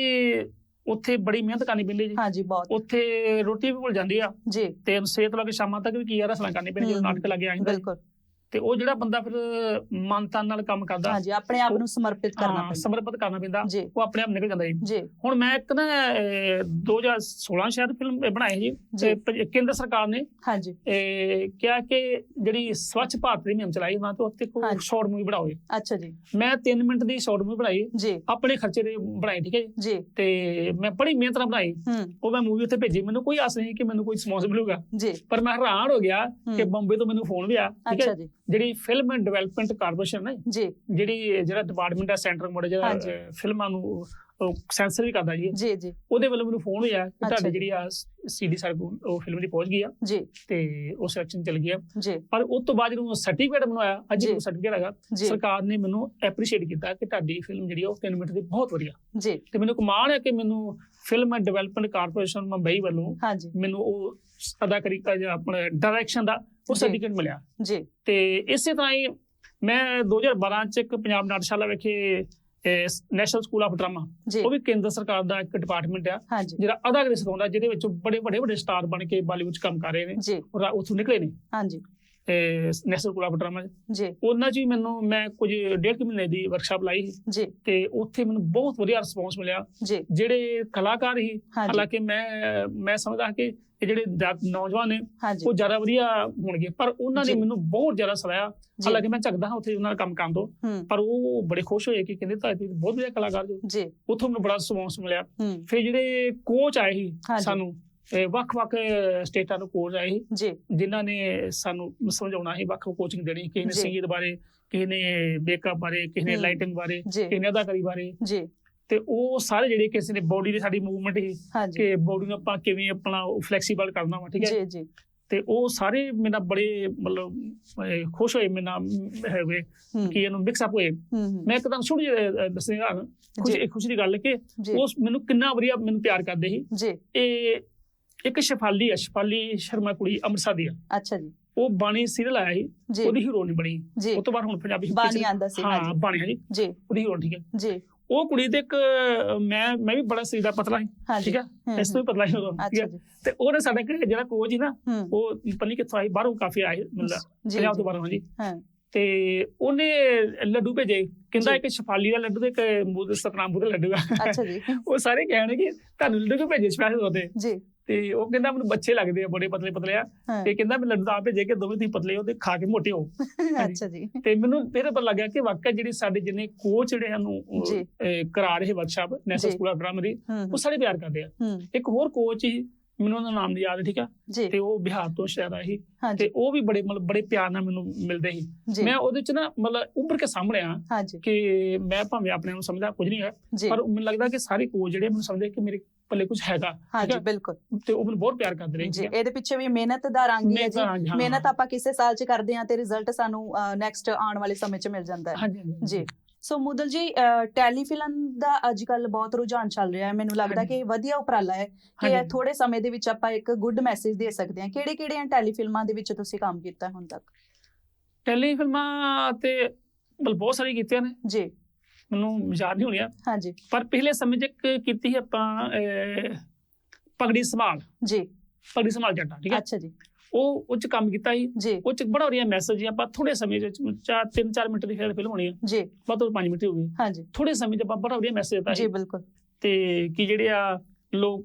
ਉੱਥੇ ਬੜੀ ਮਿਹਨਤ ਕਰਨੀ ਪੈਂਦੀ ਜੀ। ਹਾਂਜੀ ਬਹੁਤ। ਉੱਥੇ ਰੋਟੀ ਵੀ ਭੁੱਲ ਜਾਂਦੀ ਆ। ਜੀ। ਤੇ ਸਵੇਰ ਤੋਂ ਲੈ ਕੇ ਸ਼ਾਮਾਂ ਤੱਕ ਵੀ ਕੀ ਆ ਰਸਲਾਂ ਕਰਨੀ ਪੈਂਦੀ ਜਦੋਂ ਨਾਟਕ ਲੱਗੇ ਆਇੰਦਾ ਬਿਲਕੁਲ। ਤੇ ਉਹ ਜਿਹੜਾ ਬੰਦਾ ਫਿਰ ਮਨ ਤਨ ਨਾਲ ਕੰਮ ਕਰਦਾ ਹਾਂਜੀ ਆਪਣੇ ਆਪ ਨੂੰ ਸਮਰਪਿਤ ਕਰਨਾ ਪੈਂਦਾ। ਸਮਰਪਿਤ ਕਰਨਾ ਪੈਂਦਾ ਉਹ ਆਪਣੇ ਆਪ ਨਿਕਲ ਜਾਂਦਾ ਜੀ। ਹੁਣ ਮੈਂ ਇੱਕ ਨਾ ਅਹ, 2016 ਸ਼ਾਇਦ ਫਿਲਮ ਬਣਾਈ ਜੀ ਤੇ ਕੇਂਦਰ ਸਰਕਾਰ ਨੇ ਹਾਂਜੀ। ਇਹ ਕਿਹਾ ਕਿ ਜਿਹੜੀ ਸਵੱਛ ਭਾਰਤ ਦੀ ਮੁਹਿੰਮ ਚਲਾਈ ਉਹਨਾਂ ਤੋਂ ਉੱਤੇ ਕੋਈ। ਸ਼ਾਰਟ ਮੂਵੀ ਬਣਾਓ ਜੀ। ਅੱਛਾ ਜੀ। ਮੈਂ 3 ਮਿੰਟ ਦੀ ਸ਼ਾਰਟ ਮੂਵੀ ਬਣਾਈ ਆਪਣੇ ਖਰਚੇ ਦੇ ਬਣਾਈ ਠੀਕ ਹੈ ਜੀ। ਤੇ ਮੈਂ ਬੜੀ ਮਿਹਨਤ ਨਾਲ ਬਣਾਈ। ਉਹ ਮੈਂ ਮੂਵੀ ਉੱਥੇ ਭੇਜੀ। ਮੈਨੂੰ ਕੋਈ ਆਸ ਨਹੀਂ ਕਿ ਮੈਨੂੰ ਕੋਈ ਸਪਾਂਸਰ ਮਿਲੂਗਾ। ਜੀ। ਪਰ ਮੈਂ ਹੈਰਾਨ ਹੋ ਗਿਆ ਕਿ ਬੰਬੇ ਤੋਂ ਮੈਨੂੰ ਫੋਨ ਵੀ ਆਇਆ ਠੀਕ ਅੱਛਾ ਹੈ ਜੀ। ਜਿਹੜੀ ਫਿਲਮ ਡਿਵੈਲਪਮੈਂਟ ਕਾਰਪੋਰੇਸ਼ਨ ਹੈ ਜੀ। ਜਿਹੜੀ ਜਿਹੜਾ ਡਿਪਾਰਟਮੈਂਟ ਹੈ ਸੈਂਟਰ ਮੋੜ ਜਿਹੜਾ ਫਿਲਮਾਂ ਨੂੰ ਸੈਂਸਰ ਵੀ ਕਰਦਾ ਜੀ ਜੀ ਜੀ। ਉਹਦੇ ਵੱਲੋਂ ਮੈਨੂੰ ਫੋਨ ਹੋਇਆ ਕਿ ਤੁਹਾਡੀ। ਜਿਹੜੀ ਆ ਸੀਡੀ ਕੋਲ ਉਹ ਫਿਲਮ ਦੀ ਪਹੁੰਚ ਗਈ ਆ। ਜੀ। ਤੇ ਉਹ ਸਿਲੈਕਸ਼ਨ ਚਲ ਗਿਆ ਜੀ। ਪਰ ਉਸ ਤੋਂ ਬਾਅਦ ਜਦੋਂ ਸਰਟੀਫਿਕੇਟ ਬਣਾਇਆ ਅੱਜ। ਉਹ ਸਰਟੀਫਿਕੇਟ ਹੈਗਾ ਸਰਕਾਰ ਨੇ ਮੈਨੂੰ ਐਪਰੀਸ਼ੀਏਟ ਕੀਤਾ ਕਿ ਤੁਹਾਡੀ ਫਿਲਮ ਜਿਹੜੀ ਉਹ 3 ਮਿੰਟ ਦੀ ਬਹੁਤ ਵਧੀਆ। ਜੀ। ਤੇ ਮੈਨੂੰ ਕਮਾਲ ਹੈ ਕਿ ਮੈਨੂੰ ਫਿਲਮ ਡਿਵੈਲਪਮੈਂਟ ਕਾਰਪੋਰੇਸ਼ਨ ਮੁੰਬਈ ਵੱਲੋਂ ਮੈਨੂੰ ਉਹ ਅਦਾਕਾਰੀ ਦਾ ਜਿਹੜਾ ਆਪਣਾ ਡਾਇਰੈਕਸ਼ਨ ਦਾ ਉਹ। ਸਰਟੀਫਿਕੇਟ ਮਿਲਿਆ। ਜੀ। ਤੇ ਇਸੇ ਤਰ੍ਹਾਂ ਹੀ ਮੈਂ 2012 ਚ ਇੱਕ ਪੰਜਾਬ ਨਾਟਸ਼ਾਲਾ ਵਿਖੇ ਨੈਸ਼ਨਲ ਸਕੂਲ ਆਫ ਡਰਾਮਾ ਉਹ ਵੀ ਕੇਂਦਰ ਸਰਕਾਰ ਦਾ ਇੱਕ ਡਿਪਾਰਟਮੈਂਟ ਆ। ਜਿਹੜਾ ਅਦਾਕਾਰੀ ਸਿਖਾਉਂਦਾ ਜਿਹਦੇ ਵਿੱਚ ਬੜੇ ਵੱਡੇ ਵੱਡੇ ਸਟਾਰ ਬਣ ਕੇ ਬਾਲੀਵੁੱਡ 'ਚ ਕੰਮ ਕਰ ਰਹੇ ਨੇ। ਔਰ ਉੱਥੋਂ ਨਿਕਲੇ ਨੇ। ਹਾਂਜੀ। ਨੈਸ਼ਨਲ ਆਫ ਡਰਾਮਾ ਜੀ। ਉਹਨਾਂ 'ਚ ਵੀ ਮੈਨੂੰ ਮੈਂ ਕੁਝ ਡੇਢ ਮਹੀਨੇ ਦੀ ਵਰਕਸ਼ਾਪ ਲਾਈ ਜੀ। ਤੇ ਉੱਥੇ ਮੈਨੂੰ ਬਹੁਤ ਵਧੀਆ ਰਿਸਪੌਂਸ ਮਿਲਿਆ। ਜਿਹੜੇ ਕਲਾਕਾਰ ਹਾਂਜੀ। ਹਾਲਾਂਕਿ ਮੈਂ ਮੈਂ ਸਮਝਦਾ ਕਿ ਇਹ ਜਿਹੜੇ ਨੌਜਵਾਨ ਨੇ ਉਹ ਜ਼ਿਆਦਾ ਵਧੀਆ ਹੋਣਗੇ। ਪਰ ਉਹਨਾਂ ਨੇ। ਮੈਨੂੰ ਬਹੁਤ ਜ਼ਿਆਦਾ ਸਲਾਹਿਆ। ਜੀ। ਹਾਲਾਂਕਿ ਮੈਂ ਝੱਕਦਾ ਹਾਂ ਉੱਥੇ ਉਹਨਾਂ ਦਾ ਕੰਮ ਕਰਨ ਤੋਂ। ਹੂੰ। ਪਰ ਉਹ ਬੜੇ ਖੁਸ਼ ਹੋਏ ਕਿ ਕਹਿੰਦੇ ਤੁਸੀਂ ਬਹੁਤ ਵਧੀਆ ਕਲਾਕਾਰ ਜੋ। ਉੱਥੋਂ ਮੈਨੂੰ ਬੜਾ ਰਿਸਪੌਂਸ ਮਿਲਿਆ। ਹੂੰ। ਫਿਰ ਜਿਹੜੇ ਕੋਚ ਆਏ ਸੀ। ਸਾਨੂੰ ਵੱਖ-ਵੱਖ ਸਟੇਟਾਂ ਤੋਂ ਕੋਚ ਆਏ ਜੀ। ਜਿਨ੍ਹਾਂ ਨੇ ਸਾਨੂੰ ਸਮਝਾਉਣਾ ਸੀ ਵੱਖ ਕੋਚਿੰਗ ਦੇਣੀ ਕਿਸੇ ਨੇ। ਸੰਗੀਤ ਬਾਰੇ ਕਿਸੇ ਨੇ ਮੇਕਅਪ ਬਾਰੇ ਕਿਸੇ ਨੇ ਹੂੰ। ਲਾਈਟਿੰਗ ਬਾਰੇ ਕਿਸੇ ਨੇ ਅਦਾਕਾਰੀ ਬਾਰੇ। ਜੀ। ਤੇ ਉਹ ਸਾਰੇ ਜਿਹੜੇ ਕਿਸੇ ਨੇ ਬੋਡੀ ਦੀ ਸਾਡੀ ਮੂਵਮੈਂਟ ਹਾਂਜੀ। ਕਿ ਬੋਡੀ ਨੂੰ ਆਪਾਂ ਕਿਵੇਂ ਆਪਣਾ ਫਲੈਕਸੀਬਲ ਕਰਨਾ ਵਾ ਠੀਕ ਹੈ? ਜੀ ਜੀ। ਤੇ ਉਹ ਸਾਰੇ ਮੇਰਾ ਬੜੇ ਮਤਲਬ ਖੁਸ਼ ਹੋਏ ਮੇਰਾ ਹੈਗੇ ਹੂੰ। ਕਿ ਇਹਨੂੰ ਮਿਕਸ ਅਪ ਹੋਏ। ਹੂੰ ਹੂੰ, ਮੈਂ ਇੱਕਦਮ ਛੋਟੀ ਦੱਸੇਗਾ ਖੁਸ਼ੀ ਖੁਸ਼ੀ ਦੀ ਗੱਲ ਕਿ ਉਸ ਮੈਨੂੰ ਕਿੰਨਾ ਵਧੀਆ ਮੈਨੂੰ ਪਿਆਰ ਕਰਦੇ ਸੀ। ਜੀ। ਇਹ ਇੱਕ ਸ਼ਫਾਲੀ ਹੈ ਸ਼ਫਾਲੀ ਸ਼ਰਮਾ ਕੁੜੀ ਅੰਮ੍ਰਿਤਸਰ ਦੀ ਆ। ਅੱਛਾ ਜੀ। ਉਹ ਬਾਣੀ ਸੀਰੀਅਲ ਆਇਆ ਸੀ ਉਹਦੀ ਹੀਰੋਇਨ ਬਣੀ। ਉਹ ਤੋਂ ਬਾਅਦ ਹੁਣ ਪੰਜਾਬੀ ਬਾਣੀ ਆਂਦਾ ਸੀ ਹਾਂ ਬਾਣੀ ਹੈ ਜੀ। ਜੀ ਉਹਦੀ ਹੀਰੋਇਨ ਠੀਕ ਹੈ। ਜੀ। ਉਹ ਕੁੜੀ ਤੇ ਇੱਕ ਮੈਂ ਮੈਂ ਵੀ ਬੜਾ ਸਰੀਰ ਦਾ ਪਤਲਾ ਸੀ ਠੀਕ ਹੈ। ਹੂੰ, ਇਸ ਤੋਂ ਵੀ ਪਤਲਾ ਸੀ ਉਦੋਂ, ਠੀਕ ਹੈ। ਤੇ ਉਹਨੇ ਸਾਡਾ ਜਿਹੜਾ ਕੋਚ ਸੀ ਨਾ ਹੂੰ। ਉਹ ਪਤਾ ਨਹੀਂ ਕਿੱਥੋਂ ਆਈ ਬਾਹਰੋਂ ਕਾਫੀ ਆਏ ਮਤਲਬ ਪੰਜਾਬ ਤੋਂ ਬਾਹਰੋਂ ਜੀ ਹਾਂ। ਤੇ ਉਹਨੇ ਲੱਡੂ ਭੇਜੇ ਕਹਿੰਦਾ। ਇੱਕ ਸ਼ਫਾਲੀ ਦਾ ਲੱਡੂ ਤੇ ਇੱਕ ਮੂਦ ਸਤਨਾਮ ਦਾ ਲੱਡੂ ਆ। ਅੱਛਾ ਜੀ। ਉਹ ਸਾਰੇ ਕਹਿਣ ਕਿ ਤੁਹਾਨੂੰ ਲੱਡੂ ਭੇਜੇ ਸਪੈਸ਼ਲ ਉਹਦੇ? ਜੀ। ਤੇ ਉਹ ਕਹਿੰਦਾ ਮੈਨੂੰ ਬੱਚੇ ਲੱਗਦੇ ਆ ਬੜੇ ਪਤਲੇ ਪਤਲੇ ਆ। ਹਾਂ। ਤੇ ਕਹਿੰਦਾ ਮੈਂ ਲੱਡੂ ਆ ਭੇਜੇ ਕਿ ਦੋਵੇਂ ਤੁਸੀਂ ਪਤਲੇ ਹੋ ਤੇ ਖਾ ਕੇ ਮੋਟੇ ਹੋ। ਅੱਛਾ ਜੀ। ਤੇ ਮੈਨੂੰ ਫਿਰ ਪਤਾ ਲੱਗਿਆ ਕਿ ਵਾਕਿਆ ਜਿਹੜੇ ਸਾਡੇ ਜਿੰਨੇ ਕੋਚ ਜਿਹੜੇ ਜੀ। ਅਹ, ਕਰਾ ਰਹੇ ਵਰਕਸ਼ਾਪ ਨੈਸ਼ਨਲ ਜੀ। ਸਕੂਲ ਆਫ ਡਰਾਮਾ ਹੂੰ ਉਹ ਸਾਰੇ ਪਿਆਰ ਕਰਦੇ ਆ। ਹੂੰ। ਇੱਕ ਹੋਰ ਕੋਚ ਸੀ ਮੈਨੂੰ ਉਹਦਾ ਨਾਮ ਨਹੀਂ ਯਾਦ ਠੀਕ ਆ? ਜੀ। ਤੇ ਉਹ ਬਿਹਾਰ ਤੋਂ ਸ਼ਾਇਦ ਆਇਆ ਸੀ। ਤੇ ਉਹ ਵੀ ਬੜੇ ਮਤਲਬ ਬੜੇ ਪਿਆਰ ਨਾਲ ਮੈਨੂੰ ਮਿਲਦੇ ਸੀ। ਜੀ। ਮੈਂ ਉਹਦੇ ਚ ਨਾ ਮਤਲਬ ਉੱਭਰ ਕੇ ਸਾਹਮਣੇ ਆ ਕਿ ਮੈਂ ਭਾਵੇਂ ਆਪਣੇ ਨੂੰ ਸਮਝਦਾ ਕੁਝ ਨਹੀਂ ਹੈ ਜੀ। ਪਰ ਮੈਨੂੰ ਲੱਗਦਾ ਕਿ ਸਾਰੇ ਕੋਚ ਜਿਹੜੇ ਮੈਨੂੰ ਸਮਝਦੇ ਕਿ ਮੇਰੇ ਪੱਲੇ ਕੁਝ ਹੈਗਾ ਹਾਂਜੀ। ਬਿਲਕੁਲ। ਤੇ ਉਹ ਮੈਨੂੰ ਬਹੁਤ ਪਿਆਰ ਕਰਦੇ ਰਹੇ ਜੀ ਇਹਦੇ ਪਿੱਛੇ ਵੀ ਮਿਹਨਤ ਦਾ ਰੰਗ ਹੀ ਹੈ ਜੀ। ਮਿਹਨਤ, ਆਪਾਂ ਕਿਸੇ ਸਾਲ ਚ ਕਰਦੇ ਹਾਂ ਤੇ ਰਿਜ਼ਲਟ ਸਾਨੂੰ ਨੈਕਸਟ ਆਉਣ ਵਾਲੇ ਸਮੇਂ ਚ ਮਿਲ ਜਾਂਦਾ ਹੈ। ਜੀ। ਸੋ ਮੁਦਲ ਜੀ ਟੈਲੀਫਿਲਮ ਦਾ ਅੱਜ ਕੱਲ ਬਹੁਤ ਰੁਝਾਨ ਚੱਲ ਰਿਹਾ ਹੈ। ਮੈਨੂੰ ਲੱਗਦਾ। ਕਿ ਵਧੀਆ ਉਪਰਾਲਾ ਹੈ ਕਿ। ਥੋੜੇ ਸਮੇਂ ਦੇ ਵਿੱਚ ਆਪਾਂ ਇੱਕ ਗੁੱਡ ਮੈਸੇਜ ਦੇ ਸਕਦੇ ਹਾਂ। ਕਿਹੜੇ ਕਿਹੜੇ ਟੈਲੀਫਿਲਮਾਂ ਦੇ ਵਿੱਚ ਤੁਸੀਂ ਕੰਮ ਕੀਤਾ ਹੁਣ ਤੱਕ? ਟੈਲੀ ਫਿਲਮਾਂ ਤੇ ਬਹੁਤ ਸਾਰੀ ਕੀਤੀਆਂ ਨੇ। ਜੀ। ਮੈਨੂੰ ਯਾਦ ਨਹੀਂ ਹੋਣੀਆਂ ਹਾਂਜੀ। ਪਰ ਪਿਛਲੇ ਸਮੇਂ 'ਚ ਕੀਤੀ ਸੀ ਆਪਾਂ ਪਗੜੀ ਸੰਭਾਲ। ਜੀ। ਪਗੜੀ ਸੰਭਾਲ ਜੱਟਾ ਠੀਕ ਹੈ? ਅੱਛਾ ਜੀ। ਉਹ ਉਹ 'ਚ ਕੰਮ ਕੀਤਾ ਸੀ। ਉਹ 'ਚ ਬੜਾ ਵਧੀਆ ਮੈਸੇਜ ਆਪਾਂ ਥੋੜੇ ਸਮੇਂ 'ਚ ਚਾਰ ਤਿੰਨ ਚਾਰ ਮਿੰਟ ਦੀ ਫਿਲਮ ਹੋਣੀ ਹੈ ਜੀ। ਤੋਂ 5 ਮਿੰਟ ਹੀ ਹੋਊਗੀ ਹਾਂਜੀ। ਥੋੜੇ ਸਮੇਂ 'ਚ ਆਪਾਂ ਬੜਾ ਵਧੀਆ ਮੈਸੇਜ ਦਿੱਤਾ ਜੀ ਬਿਲਕੁਲ। ਤੇ ਕੀ ਜਿਹੜੇ ਆ ਲੋਕ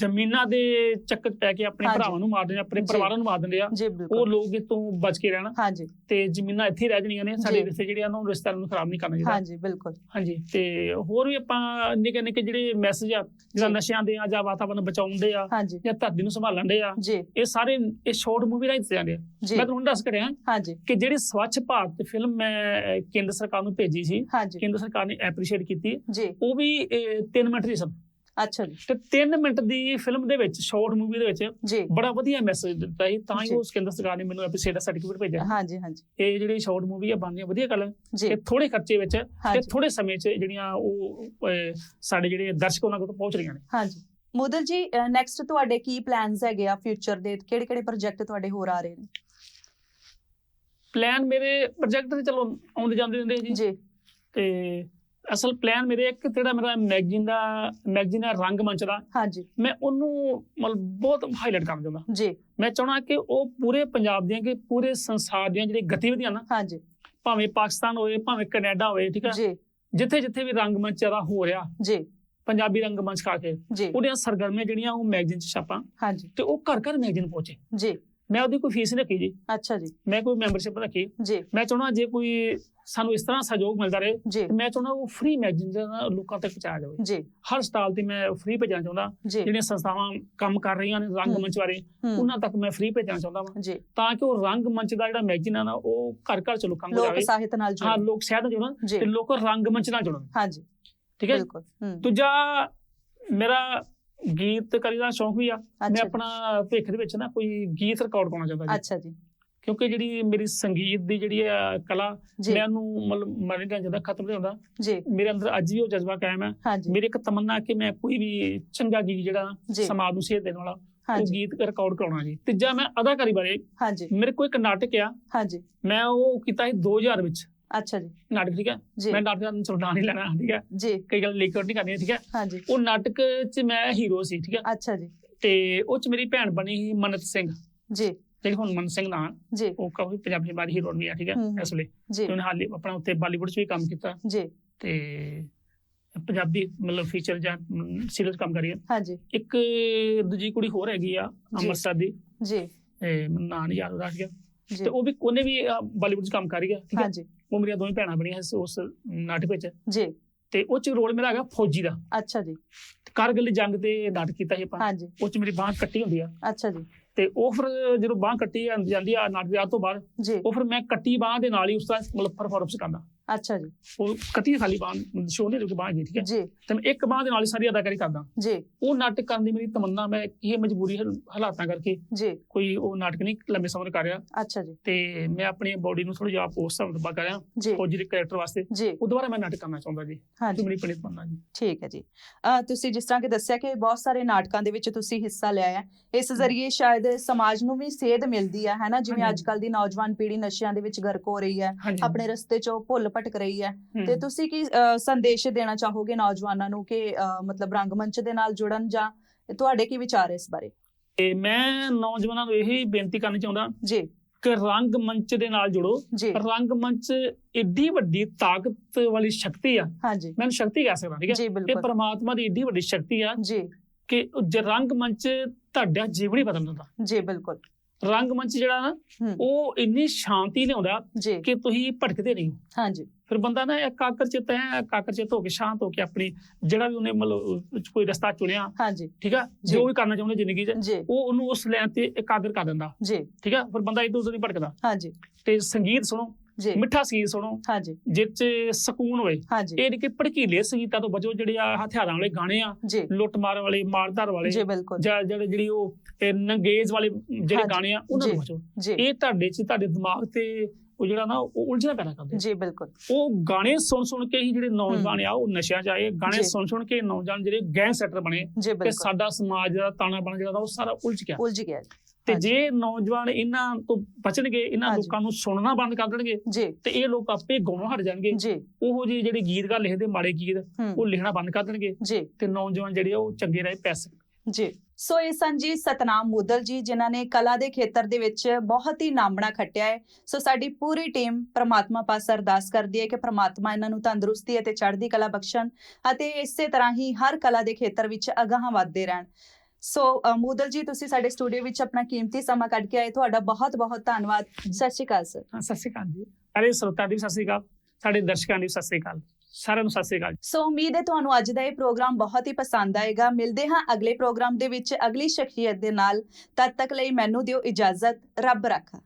ਜ਼ਮੀਨਾਂ ਦੇ ਚੱਕਰ 'ਚ ਪੈ ਕੇ ਆਪਣੇ। ਭਰਾਵਾਂ ਨੂੰ ਮਾਰ ਦਿੰਦੇ ਆਪਣੇ। ਪਰਿਵਾਰਾਂ ਨੂੰ ਮਾਰ ਦਿੰਦੇ ਆ। ਉਹ ਲੋਕ ਇਸ ਤੋਂ ਬਚ ਕੇ ਰਹਿਣ। ਹਾਂਜੀ। ਤੇ ਜ਼ਮੀਨਾਂ ਇੱਥੇ ਹੀ ਰਹਿ ਜਾਣੀਆਂ ਨੇ ਸਾਡੇ। ਰਿਸ਼ਤੇ ਜਿਹੜੇ ਆ ਉਹਨਾਂ ਨੂੰ ਰਿਸ਼ਤੇਦਾਰਾਂ ਨੂੰ ਖਰਾਬ ਨਹੀਂ ਕਰਨਾ ਚਾਹੀਦਾ। ਹਾਂਜੀ ਬਿਲਕੁਲ। ਹਾਂਜੀ ਤੇ ਹੋਰ ਵੀ ਆਪਾਂ ਨਿੱਕੇ ਨਿੱਕੇ ਜਿਹੜੇ ਮੈਸੇਜ ਆ ਜਿਹੜਾ। ਨਸ਼ਿਆਂ ਦੇ ਆ ਜਾਂ ਵਾਤਾਵਰਨ ਬਚਾਉਣ ਦੇ ਆ ਜਾਂ ਧਰਤੀ ਨੂੰ ਸੰਭਾਲਣ ਦੇ ਆ ਇਹ ਸਾਰੇ ਇਹ ਸ਼ਾਰਟ ਮੂਵੀ ਰਾਹੀਂ ਦਿੱਤੇ ਜਾਂਦੇ ਆ। ਮੈਂ ਤੁਹਾਨੂੰ ਦੱਸ ਕੇ ਰਿਹਾ ਹਾਂਜੀ। ਕਿ ਜਿਹੜੀ ਸਵੱਛ ਭਾਰਤ ਫਿਲਮ ਮੈਂ ਕੇਂਦਰ ਸਰਕਾਰ ਨੂੰ ਭੇਜੀ ਸੀ ਕੇਂਦਰ ਸਰਕਾਰ ਨੇ ਐਪਰੀਸ਼ੀਏਟ ਕੀਤੀ ਉਹ ਵੀ 3 ਮਿੰਟ ਦੀ ਸਨ ਅੱਛਾ ਜੀ। ਤੇ 3 ਮਿੰਟ ਦੀ ਫਿਲਮ ਦੇ ਵਿੱਚ ਸ਼ਾਰਟ ਮੂਵੀ ਦੇ ਵਿੱਚ ਬੜਾ ਵਧੀਆ ਮੈਸੇਜ ਦਿੱਤਾ ਸੀ ਤਾਂ ਹੀ ਜੀ। ਉਸ ਕੇਂਦਰ ਸਰਕਾਰ ਨੇ ਮੈਨੂੰ ਐਪਰੀਸ਼ੀਏਟ ਸਰਟੀਫਿਕੇਟ ਭੇਜਿਆ। ਹਾਂਜੀ ਹਾਂਜੀ। ਇਹ ਜਿਹੜੀ ਸ਼ਾਰਟ ਮੂਵੀ ਆ ਬਣਦੀ ਆ ਵਧੀਆ ਗੱਲ ਤੇ ਥੋੜੇ ਖਰਚੇ ਵਿੱਚ ਤੇ ਥੋੜੇ ਸਮੇਂ 'ਚ ਜਿਹੜੀਆਂ ਉਹ ਸਾਡੇ ਜਿਹੜੇ ਦਰਸ਼ਕ ਉਹਨਾਂ ਕੋਲ ਪਹੁੰਚ ਰਹੀਆਂ ਨੇ। ਹਾਂਜੀ। ਮੁਦਲ ਜੀ ਨੈਕਸਟ ਤੁਹਾਡੇ ਕੀ ਪਲਾਨਸ ਹੈਗੇ ਆ ਫਿਊਚਰ ਦੇ? ਕਿਹੜੇ ਕਿਹੜੇ ਪ੍ਰੋਜੈਕਟ ਤੁਹਾਡੇ ਹੋਰ ਆ ਰਹੇ ਨੇ? ਪਲਾਨ ਮੇਰੇ ਪ੍ਰੋਜੈਕਟ ਤੇ ਚਲੋ ਆਉਂਦੇ ਜਾਂਦੇ ਰਹਿੰਦੇ ਆ ਜੀ। ਜੀ। ਤੇ ਅਸਲ ਪਲਾਨ ਮੇਰੇ ਇੱਕ ਜਿਹੜਾ ਮੇਰਾ ਮੈਗਜ਼ੀਨ ਦਾ ਮੈਗਜ਼ੀਨ ਦਾ ਰੰਗ ਮੰਚ ਦਾ ਹਾਂਜੀ। ਮੈਂ ਉਹਨੂੰ ਮਤਲਬ ਬਹੁਤ ਹਾਈਲਾਈਟ ਕਰਨਾ ਚਾਹੁੰਦਾ ਜੀ। ਮੈਂ ਚਾਹਣਾ ਕਿ ਉਹ ਪੂਰੇ ਪੰਜਾਬ ਦੀਆਂ ਕਿ ਪੂਰੇ ਸੰਸਾਰ ਦੀਆਂ ਜਿਹੜੀਆਂ ਗਤੀਵਿਧੀਆਂ ਨਾ ਹਾਂਜੀ। ਭਾਵੇਂ ਪਾਕਿਸਤਾਨ ਹੋਵੇ ਭਾਵੇਂ ਕੈਨੇਡਾ ਹੋਵੇ ਠੀਕ ਹੈ ਜੀ। ਜਿੱਥੇ ਜਿੱਥੇ ਵੀ ਰੰਗ ਮੰਚ ਦਾ ਹੋ ਰਿਹਾ ਜੀ। ਪੰਜਾਬੀ ਰੰਗ ਮੰਚ ਖਾ ਕੇ ਉਹਦੀਆਂ ਸਰਗਰਮੀਆਂ ਜਿਹੜੀਆਂ ਉਹ ਮੈਗਜ਼ੀਨ 'ਚ ਛਾਪਾਂ ਹਾਂਜੀ। ਤੇ ਉਹ ਘਰ ਘਰ ਮੈਗਜ਼ੀਨ ਪਹੁੰਚੇ। ਜੀ। ਮੈਂ ਉਹਦੀ ਕੋਈ ਫੀਸ ਨਹੀਂ ਰੱਖੀ ਜੀ। ਅੱਛਾ ਜੀ। ਮੈਂ ਕੋਈ ਮੈਂਬਰਸ਼ਿਪ ਰੱਖੀ। ਜੀ। ਮੈਂ ਚਾਹੁੰਦਾ ਜੇ ਕੋਈ ਸਾਨੂੰ ਇਸ ਤਰ੍ਹਾਂ ਸਹਿਯੋਗ ਮਿਲਦਾ ਰਹੇ ਤੇ ਮੈਂ ਚਾਹੁੰਦਾ ਉਹ ਫ੍ਰੀ ਮੈਗਜ਼ੀਨ ਲੋਕਾਂ ਤੱਕ ਪਹੁੰਚਾਇਆ ਜਾਵੇ ਜੀ। ਹਰ ਸਟਾਲ ਤੇ ਮੈਂ ਫ੍ਰੀ ਭੇਜਣਾ ਚਾਹੁੰਦਾ। ਜਿਹੜੀਆਂ ਸੰਸਥਾਵਾਂ ਕੰਮ ਕਰ ਰਹੀਆਂ ਨੇ ਰੰਗ। ਮੰਚ ਬਾਰੇ ਹੂੰ, ਉਹਨਾਂ ਤੱਕ ਮੈਂ ਫ੍ਰੀ ਭੇਜਣਾ ਚਾਹੁੰਦਾ ਹਾਂ ਤਾਂ ਕਿ ਉਹ ਰੰਗ ਮੰਚ ਦਾ ਜਿਹੜਾ ਮੈਗਜ਼ੀਨ ਆ ਨਾ ਉਹ ਘਰ ਘਰ ਚ ਲੋਕਾਂ ਨੂੰ ਲੋਕ ਜਾਵੇ ਸਾਹਿਤ ਨਾਲ ਹਾਂ ਜੁੜੇ ਲੋਕ ਨਾਲ ਜੁੜਨ ਤੇ ਲੋਕ ਰੰਗ ਮੰਚ ਨਾਲ ਜੁੜਨ। ਹਾਂਜੀ। ਠੀਕ ਹੈ ਬਿਲਕੁਲ। ਹੂੰ। ਦੂਜਾ ਮੇਰਾ ਗੀਤ ਕਰੀ ਦਾ ਸ਼ੌਂਕ ਵੀ ਆ। ਮੈਂ ਆਪਣਾ ਭੇਖ ਦੇ ਵਿੱਚ ਨਾ ਕੋਈ ਗੀਤ ਰਿਕਾਰਡ ਕਰਨਾ ਚਾਹੁੰਦਾ ਜੀ। ਅੱਛਾ ਜੀ। ਕਿਉਂਕਿ ਜਿਹੜੀ ਮੇਰੀ ਸੰਗੀਤ ਦੀ ਜਿਹੜੀ ਆ ਕਲਾ ਮੈਂ ਉਹਨੂੰ ਮਤਲਬ ਮਰਨ ਦਾ ਜਾਂਦਾ ਖਤਮ ਨਹੀਂ ਹੁੰਦਾ। ਜੀ। ਮੇਰੇ ਅੰਦਰ ਅੱਜ ਵੀ ਉਹ ਜਜ਼ਬਾ ਕਾਇਮ ਹੈ ਮੇਰੀ ਇੱਕ ਤਮੰਨਾ ਕਿ ਮੈਂ ਕੋਈ ਵੀ ਚੰਗਾ ਗੀਤ ਜਿਹੜਾ ਸਮਾਜ ਨੂੰ ਸੇਧ ਦੇਣ ਵਾਲਾ ਉਹ ਗੀਤ ਰਿਕਾਰਡ ਕਰਾਉਣਾ ਜੀ। ਤੀਜਾ ਮੈਂ ਅਦਾਕਾਰੀ ਬਾਰੇ ਹਾਂਜੀ। ਮੇਰੇ ਕੋਲ ਇੱਕ ਨਾਟਕ ਆ। ਹਾਂਜੀ। ਮੈਂ ਉਹ ਕੀਤਾ ਸੀ 2000 ਵਿੱਚ। ਅੱਛਾ ਜੀ। ਨਾਟਕ ਠੀਕ ਹੈ? ਮੈਂ ਨਾਟਕ ਦਾ ਚੌੜਾ ਨਹੀਂ ਲੈਣਾ ਠੀਕ ਹੈ? ਜੀ। ਕਈ ਗੱਲ ਲੀਕ ਨਹੀਂ ਕਰਨੀ ਠੀਕ ਹੈ? ਹਾਂਜੀ। ਉਹ ਨਾਟਕ 'ਚ ਮੈਂ ਹੀਰੋ ਸੀ ਠੀਕ ਹੈ? ਅੱਛਾ ਜੀ। ਤੇ ਉਹ 'ਚ ਮੇਰੀ ਭੈਣ ਬਣੀ ਸੀ ਮਨਤ ਸਿੰਘ। ਜੀ। ਜਿਹੜੀ ਹੁਣ ਮਨ ਸਿੰਘ ਨਾਂ। ਜੀ। ਉਹ ਕਾਫੀ ਪੰਜਾਬੀ ਬਾਰੀ ਹੀਰੋਇਨ ਵੀ ਆ ਠੀਕ ਹੈ। ਇਸ ਵੇਲੇ। ਜੀ। ਤੇ ਉਹਨੇ ਹਾਲੇ ਆਪਣਾ ਉੱਤੇ ਬਾਲੀਵੁੱਡ 'ਚ ਵੀ ਕੰਮ ਕੀਤਾ। ਜੀ। ਤੇ ਪੰਜਾਬੀ ਮਤਲਬ ਫੀਚਰ ਜਾਂ ਸੀਰੀਅਲ ਕੰਮ ਕਰੀ ਹੈ ਹਾਂਜੀ। ਇੱਕ ਦੂਜੀ ਕੁੜੀ ਹੋਰ ਹੈਗੀ ਆ ਅੰਮ੍ਰਿਤਸਰ ਦੀ। ਜੀ। ਨਾਂ ਨਹੀਂ ਯਾਦ ਉਹਦਾ ਠੀਕ ਹੈ? ਜੀ। ਤੇ ਉਹ ਵੀ ਉਹਨੇ ਵੀ ਬਾਲੀਵੁੱਡ 'ਚ ਕੰਮ ਕਰੀ ਹੈ ਠੀਕ ਹੈ? ਹਾਂਜੀ। ਉਹ ਮੇਰੀਆਂ ਦੋਵੇਂ ਭੈਣਾਂ ਬਣੀਆਂ ਸੀ ਉਸ ਨਾਟਕ ਵਿੱਚ। ਜੀ। ਤੇ ਉਹ 'ਚ ਰੋਲ ਮੇਰਾ ਹੈਗਾ ਫੌਜੀ ਦਾ। ਅੱਛਾ ਜੀ। ਕਾਰਗਿਲ ਜੰਗ ਤੇ ਨਾਟਕ ਕੀਤਾ ਸੀ ਆਪਾਂ। ਉਹ 'ਚ ਮੇਰੀ ਬਾਂਹ ਕੱਟੀ ਹੁੰਦੀ ਆ। ਅੱਛਾ ਜੀ। ਤੇ ਉਹ ਫਿਰ ਜਦੋਂ ਬਾਂਹ ਕੱਟੀ ਜਾਂਦੀ ਆ ਨਾਟਕ ਦੇ ਤੋਂ ਬਾਅਦ ਉਹ ਫਿਰ ਮੈਂ ਕੱਟੀ ਬਾਂਹ ਦੇ ਨਾਲ ਹੀ ਉਸ ਦਾ ਮਤਲਬ ਪਰਫਾਰਮੈਂਸ ਕਰਦਾ। ਅੱਛਾ ਜੀ। ਉਹ ਕੱਟੀ ਖਾਲੀ ਬਾਂਹ ਨਹੀਂ ਰੁਕ ਬਾਂਹ ਹੈਗੀ ਠੀਕ ਹੈ? ਜੀ। ਤੇ ਮੈਂ ਇੱਕ ਬਾਂਹ ਦੇ ਨਾਲ ਹੀ ਸਾਰੀ ਅਦਾਕਾਰੀ ਕਰਦਾ। ਜੀ। ਉਹ ਨਾਟਕ ਕਰਨ ਦੀ ਮੇਰੀ ਤਮੰਨਾ ਮੈਂ ਇਹ ਮਜਬੂਰੀ ਹਾਲ- ਹਾਲਾਤਾਂ ਕਰਕੇ ਜੀ। ਕੋਈ ਉਹ ਨਾਟਕ ਨਹੀਂ ਲੰਮੇ ਸਮੇਂ ਕਰ ਰਿਹਾ। ਅੱਛਾ ਜੀ। ਤੇ ਮੈਂ ਆਪਣੀ ਬੋਡੀ ਨੂੰ ਥੋੜਾ ਜਿਹਾ ਉਸ ਹਿਸਾਬ ਨਾਲ ਕਰ ਰਿਹਾ। ਜੀ। ਫੌਜੀ ਦੇ ਕੈਰੈਕਟਰ ਵਾਸਤੇ। ਉਹ ਦੁਬਾਰਾ ਮੈਂ ਨਾਟਕ ਕਰਨਾ ਚਾਹੁੰਦਾ ਜੀ। ਹਾਂਜੀ ਮੇਰੀ ਪਣੀ ਤਮੰਨਾ ਜੀ। ਠੀਕ ਹੈ ਜੀ। ਤੁਸੀਂ ਜਿਸ ਤਰ੍ਹਾਂ ਕਿ ਦੱਸਿਆ ਕਿ ਬਹੁਤ ਸਾਰੇ ਨਾਟਕਾਂ ਦੇ ਵਿੱਚ ਤੁਸੀਂ ਹਿੱਸਾ ਲਿਆ ਹੈ। ਇਸ ਜ਼ਰੀਏ ਸ਼ਾਇਦ ਸਮਾਜ ਨੂੰ ਵੀ ਸੇਧ ਮਿਲਦੀ ਹੈ ਹੈਨਾ ਜਿਵੇਂ। ਅੱਜ ਕੱਲ ਦੀ ਨੌਜਵਾਨ ਪੀੜ੍ਹੀ ਨਸ਼ਿਆਂ ਦੇ ਵਿੱਚ ਗਰਕ ਹੋ ਰਹੀ ਹੈ। ਆਪਣੇ ਰਸਤੇ ਚੋਂ ਭੁੱਲ ਭਟਕ ਰਹੀ ਹੈ। ਤੇ ਤੁਸੀਂ ਕੀ ਸੰਦੇਸ਼ ਦੇਣਾ ਚਾਹੋਗੇ ਨੌਜਵਾਨਾਂ ਨੂੰ ਕਿ ਮਤਲਬ ਰੰਗਮੰਚ ਦੇ ਨਾਲ ਜੁੜਨ ਜਾਂ ਤੁਹਾਡੇ ਕੀ ਵਿਚਾਰ ਹੈ ਇਸ ਬਾਰੇ? ਤੇ ਮੈਂ ਨੌਜਵਾਨਾਂ ਨੂੰ ਇਹੀ ਬੇਨਤੀ ਕਰਨੀ ਚਾਹੁੰਦਾ ਜੀ। ਕਿ ਰੰਗ ਮੰਚ ਦੇ ਨਾਲ ਜੁੜੋ। ਰੰਗ ਮੰਚ ਏਡੀ ਵੱਡੀ ਤਾਕਤ ਵਾਲੀ ਸ਼ਕਤੀ ਆ। ਹਾਂਜੀ। ਮੈਂ ਸ਼ਕਤੀ ਕਹਿ ਸਕਦਾ ਠੀਕ ਹੈ? ਇਹ ਪਰਮਾਤਮਾ ਦੀ ਏਡੀ ਵੱਡੀ ਸ਼ਕਤੀ ਆ ਜੀ। ਕਿ ਜੇ ਰੰਗਮੰਚ ਤੁਹਾਡਾ ਜੀਵਨ ਹੀ ਬਦਲ ਦਿੰਦਾ। ਜੀ ਬਿਲਕੁਲ। ਰੰਗਮੰਚ ਜਿਹੜਾ ਨਾ। ਉਹ ਇੰਨੀ ਸ਼ਾਂਤੀ ਲਿਆਉਂਦਾ ਕਿ ਤੁਸੀਂ ਭਟਕਦੇ ਨਹੀਂ ਹਾਂਜੀ। ਫਿਰ ਬੰਦਾ ਨਾ ਇਕਾਗਰ ਚਿੱਤ ਹੈ ਇਕਾਗਰ ਚਿੱਤ ਹੋ ਕੇ ਸ਼ਾਂਤ ਹੋ ਕੇ ਆਪਣੀ ਜਿਹੜਾ ਵੀ ਉਹਨੇ ਮਤਲਬ ਕੋਈ ਰਸਤਾ ਚੁਣਿਆ ਹਾਂਜੀ। ਠੀਕ ਆ? ਜੀ। ਵੀ ਕਰਨਾ ਚਾਹੁੰਦਾ ਜ਼ਿੰਦਗੀ 'ਚ ਉਹ ਉਹਨੂੰ ਉਸ ਲਾਈਨ ਤੇ ਇਕਾਗਰ ਕਰ ਦਿੰਦਾ। ਜੀ। ਠੀਕ ਆ? ਫਿਰ ਬੰਦਾ ਇਧਰ ਉਧਰ ਨਹੀਂ ਭਟਕਦਾ। ਹਾਂਜੀ। ਤੇ ਸੰਗੀਤ ਸੁਣੋ। ਜੀ। ਮਿੱਠਾ ਸੰਗੀਤ ਸੁਣੋ। ਹਾਂਜੀ ਜਿਹ 'ਚ ਸਕੂਨ ਹਾਂਜੀ ਇਹ ਨਹੀਂ ਕਿ ਭੜਕੀਲੇ ਸੰਗੀਤਾਂ ਤੋਂ ਬਚੋ ਜਿਹੜੇ ਆ ਹਥਿਆਰਾਂ ਵਾਲੇ ਗਾਣੇ ਆ ਲੁੱਟ ਮਾਰ ਵਾਲੇ ਮਾਰਧਾਰ ਵਾਲੇ ਜੀ ਜਿਹੜੇ ਜਿਹੜੀ ਉਹ ਨੰਗੇਜ਼ ਵਾਲੇ ਜਿਹੜੇ ਗਾਣੇ ਆ ਉਹਨਾਂ ਤੋਂ। ਬਚੋ। ਇਹ ਤੁਹਾਡੇ 'ਚ ਤੁਹਾਡੇ ਦਿਮਾਗ ਤੇ ਉਹ ਜਿਹੜਾ ਨਾ ਉਹ ਉਲਝਣਾ ਪੈਦਾ ਕਰਦੇ। ਜੀ ਬਿਲਕੁਲ। ਉਹ ਗਾਣੇ ਸੁਣ ਸੁਣ ਕੇ ਹੀ ਜਿਹੜੇ ਨੌਜਵਾਨ ਆ ਉਹ ਨਸ਼ਿਆਂ 'ਚ ਆਏ। ਗਾਣੇ। ਸੁਣ ਸੁਣ ਕੇ ਨੌਜਵਾਨ ਜਿਹੜੇ ਗੈਂਗ ਸੈਟਰ ਬਣੇ ਤੇ ਸਾਡਾ ਸਮਾਜ ਦਾ ਤਾਣਾ ਬਣ ਜਿਹੜਾ ਉਹ ਸਾਰਾ ਉਲਝ ਗਿਆ। ਉਲਝ ਗਿਆ ਤੇ। ਜੇ ਨੌਜਵਾਨ ਇਹਨਾਂ ਤੋਂ ਬਚਣਗੇ ਇਹਨਾਂ। ਲੋਕਾਂ ਨੂੰ ਸੁਣਨਾ ਬੰਦ ਕਰ ਦੇਣਗੇ ਤੇ ਇਹ ਲੋਕ ਆਪੇ ਗਾਉਣੋਂ ਹਟ ਜਾਣਗੇ। ਉਹੋ ਜਿਹੇ ਜਿਹੜੇ ਗੀਤਕਾਰ ਲਿਖਦੇ ਮਾੜੇ ਗੀਤ ਉਹ ਲਿਖਣਾ ਬੰਦ ਕਰ ਦੇਣਗੇ ਤੇ ਨੌਜਵਾਨ ਜਿਹੜੇ ਉਹ ਚੰਗੇ ਰਹੇ ਪੈਸੇ। ਜੀ। ਸੋ ਇਹ ਸਨ ਜੀ ਸਤਨਾਮ ਮੁਦਲ ਜੀ ਜਿਨ੍ਹਾਂ ਨੇ ਕਲਾ ਦੇ ਖੇਤਰ ਦੇ ਵਿੱਚ ਬਹੁਤ ਹੀ ਨਾਮਣਾ ਖੱਟਿਆ ਹੈ। ਸੋ ਸਾਡੀ ਪੂਰੀ ਟੀਮ ਪ੍ਰਮਾਤਮਾ ਪਾਸ ਅਰਦਾਸ ਕਰਦੀ ਹੈ ਕਿ ਪ੍ਰਮਾਤਮਾ ਇਹਨਾਂ ਨੂੰ ਤੰਦਰੁਸਤੀ ਅਤੇ ਚੜ੍ਹਦੀ ਕਲਾ ਬਖਸ਼ਣ ਅਤੇ ਇਸੇ ਤਰ੍ਹਾਂ ਹੀ ਹਰ ਕਲਾ ਦੇ ਖੇਤਰ ਵਿੱਚ ਅਗਾਹਾਂ ਵਧਦੇ ਰਹਿਣ। ਸੋ ਮੁਦਲ ਜੀ ਤੁਸੀਂ ਸਾਡੇ ਸਟੂਡੀਓ ਵਿੱਚ ਆਪਣਾ ਕੀਮਤੀ ਸਮਾਂ ਕੱਢ ਕੇ ਆਏ ਤੁਹਾਡਾ ਬਹੁਤ ਬਹੁਤ ਧੰਨਵਾਦ। ਸਤਿ ਸ਼੍ਰੀ ਅਕਾਲ ਸਰ ਹਾਂ, ਸਤਿ ਸ਼੍ਰੀ ਅਕਾਲ ਜੀ। ਸਾਰੇ ਸਰੋਤਾਂ ਦੀ ਸਤਿ ਸ਼੍ਰੀ ਅਕਾਲ ਸਾਡੇ ਦਰਸ਼ਕਾਂ ਦੀ ਸਤਿ ਸ਼੍ਰੀ ਅਕਾਲ। ਸਾਰਿਆਂ ਨੂੰ ਸਤਿ ਸ਼੍ਰੀ ਅਕਾਲ। ਸੋ ਉਮੀਦ ਹੈ ਤੁਹਾਨੂੰ ਅੱਜ ਦਾ ਇਹ ਪ੍ਰੋਗਰਾਮ ਬਹੁਤ ਹੀ ਪਸੰਦ ਆਏਗਾ। ਮਿਲਦੇ ਹਾਂ ਅਗਲੇ ਪ੍ਰੋਗਰਾਮ ਦੇ ਵਿੱਚ ਅਗਲੀ ਸ਼ਖਸੀਅਤ ਦੇ ਨਾਲ। ਤਦ ਤੱਕ ਲਈ ਮੈਨੂੰ ਦਿਓ ਇਜਾਜ਼ਤ। ਰੱਬ ਰਾਖਾ।